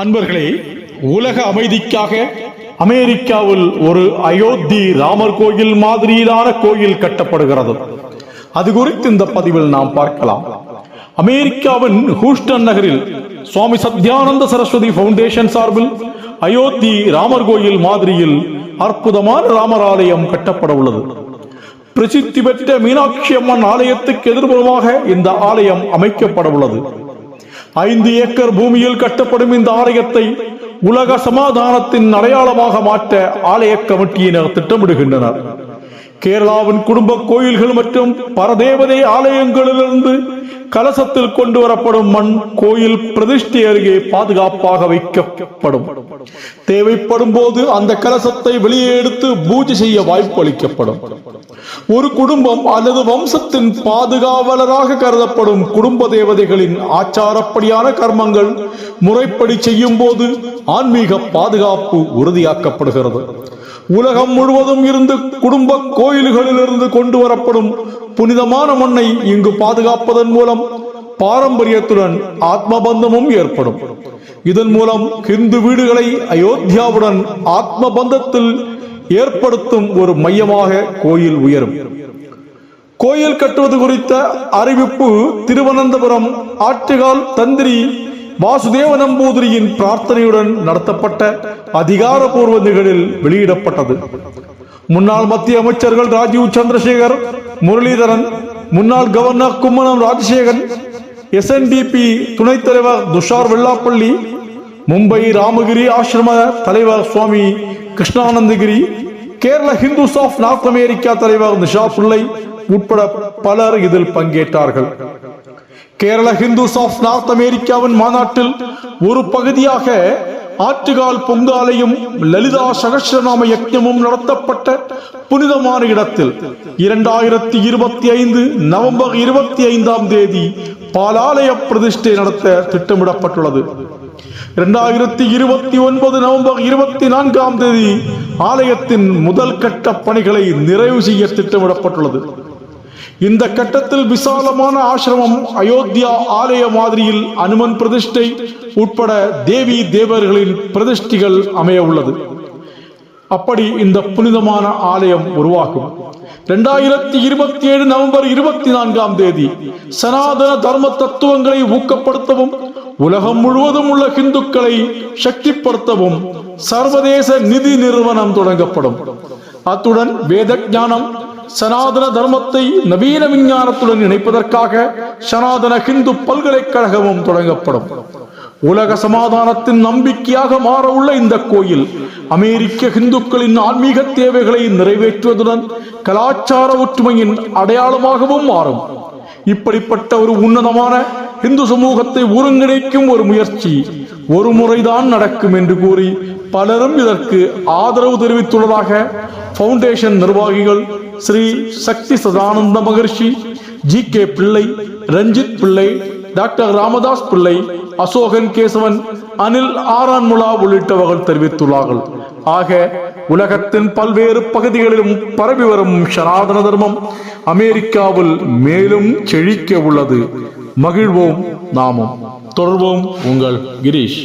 அன்பர்களே உலக அமைதிக்காக அமெரிக்காவில் ஒரு அயோத்தி ராமர் கோயில் மாதிரியிலான கோயில் கட்டப்படுகிறது. அது குறித்து இந்த பதிவில் நாம் பார்க்கலாம். அமெரிக்காவின் ஹூஸ்டன் நகரில் சுவாமி சத்யானந்த சரஸ்வதி பவுண்டேஷன் சார்பில் அயோத்தி ராமர் கோயில் மாதிரியில் அற்புதமான ராமர் ஆலயம் கட்டப்பட உள்ளது. பிரசித்தி பெற்ற மீனாட்சி அம்மன் ஆலயத்துக்கு எதிர்புறமாக இந்த ஆலயம் அமைக்கப்பட உள்ளது. ஐந்து ஏக்கர் பூமியில் கட்டப்படும் இந்த ஆலயத்தை உலக சமாதானத்தின் அடையாளமாக மாற்ற ஆலய கமிட்டியினர் திட்டமிடுகின்றனர். கேரளாவின் குடும்ப கோயில்கள் மற்றும் பரதேவதை ஆலயங்களிலிருந்து கலசத்தில் கொண்டு வரப்படும் மண் கோயில் பிரதிஷ்டை அருகே பாதுகாப்பாக வைக்கப்படும். தேவைப்படும் போது அந்த கலசத்தை வெளியே எடுத்து பூஜை செய்ய வாய்ப்பு அளிக்கப்படும். ஒரு குடும்பம் அல்லது வம்சத்தின் பாதுகாவலராக கருதப்படும் குடும்ப தேவதைகளின் ஆச்சாரப்படியான கர்மங்கள் முறைப்படி செய்யும் போது ஆன்மீக பாதுகாப்பு உறுதியாக்கப்படுகிறது. உலகம் முழுவதும் இருந்து குடும்ப கோயில்களிலிருந்து கொண்டு வரப்படும் புனிதமான மண்ணை இங்கு பாதுகாப்பதன் மூலம் பாரம்பரியத்துடன் ஆத்மபந்தமும் ஏற்படும். இதன் மூலம் ஹிந்து வீடுகளை அயோத்தியாவுடன் ஆத்ம பந்தத்தில் ஏற்படுத்தும் ஒரு மையமாக கோயில் உயரும். கோயில் கட்டுவது குறித்த அறிவிப்பு திருவனந்தபுரம் ஆற்றுகால் தந்திரி வாசுதேவ நம்பூதிரியின் பிரார்த்தனையுடன் நடத்தப்பட்ட அதிகாரப்பூர்வ நிகழில் வெளியிடப்பட்டது. முன்னாள் மத்திய அமைச்சர்கள் ராஜீவ் சந்திரசேகர் முரளிதரன் முன்னாள் கவர்னர் கும்மனம் ராஜசேகரன் எஸ்என்டிபி துணைத் தலைவர் துஷார் வெள்ளாப்பள்ளி மும்பை ராமகிரி ஆசிரம தலைவர் Swami Krishnanandagiri Kerala Hindus of North America தலைவர் நிஷா பிள்ளை உட்பட பலர் இதில் பங்கேற்றார்கள். கேரள ஹிந்துஸ் ஆஃப் நார்த் அமெரிக்காவின் மாநாட்டில் ஒரு பகுதியாக ஆற்றுகால் பொங்காலையும் லலிதா சகசிரநாம யஜ்ஞமும் நடத்தப்பட்ட புனிதமான இடத்தில் இரண்டாயிரத்தி இருபத்தி ஐந்து நவம்பர் இருபத்தி ஐந்தாம் தேதி பாலாலய பிரதிஷ்டை நடத்த திட்டமிடப்பட்டுள்ளது. இரண்டாயிரத்தி இருபத்தி ஒன்பது நவம்பர் இருபத்தி நான்காம் தேதி ஆலயத்தின் முதல் கட்ட பணிகளை நிறைவு செய்ய திட்டமிடப்பட்டுள்ளது. இந்த கட்டத்தில் விசாலமான ஆசிரமம் அயோத்தியா ஆலய மாதிரியில் அனுமன் பிரதிஷ்டை உட்பட தேவி தேவர்களின் பிரதிஷ்டிகள் அமைய உள்ளது. அப்படி இந்த புனிதமான ஆலயம் உருவாகும். இரண்டாயிரத்தி இருபத்தி ஏழு நவம்பர் இருபத்தி நான்காம் தேதி சனாதன தர்ம தத்துவங்களை ஊக்கப்படுத்தவும் உலகம் முழுவதும் உள்ள இந்துக்களை சக்திப்படுத்தவும் சர்வதேச நிதி நிறுவனம் தொடங்கப்படும். அத்துடன் வேத ஞானம் சனாதன தர்மத்தை நவீன விஞ்ஞானத்துடன் இணைப்பதற்காக சனாதன ஹிந்து பல்கலைக்கழகமும் தொடங்கப்படும். உலக சமாதானத்தின் நம்பிக்கையாக மாற உள்ள இந்த கோயில் அமெரிக்க இந்துக்களின் ஆன்மீக தேவைகளை நிறைவேற்றுவதுடன் கலாச்சார ஒற்றுமையின் அடையாளமாகவும் மாறும். இப்படிப்பட்ட ஒரு உன்னதமான இந்து சமூகத்தை ஒருங்கிணைக்கும் ஒரு முயற்சி ஒரு முறைதான் நடக்கும் என்று கூறி பலரும் இதற்கு ஆதரவு தெரிவித்துள்ளதாக பவுண்டேஷன் நிர்வாகிகள் ஸ்ரீ சக்தி சதானந்த மகர்ஷி ஜி கே பிள்ளை ரஞ்சித் பிள்ளை டாக்டர் ராமதாஸ் பிள்ளை அசோகன் கேசவன் அனில் ஆரான்முலா உள்ளிட்டவர்கள் தெரிவித்துள்ளார்கள். ஆக உலகத்தின் பல்வேறு பகுதிகளிலும் பரவி வரும் சனாதன தர்மம் அமெரிக்காவில் மேலும் செழிக்க உள்ளது. மகிழ்வோம் நாமும். தொடர்வோம் உங்கள் கிரீஷ்.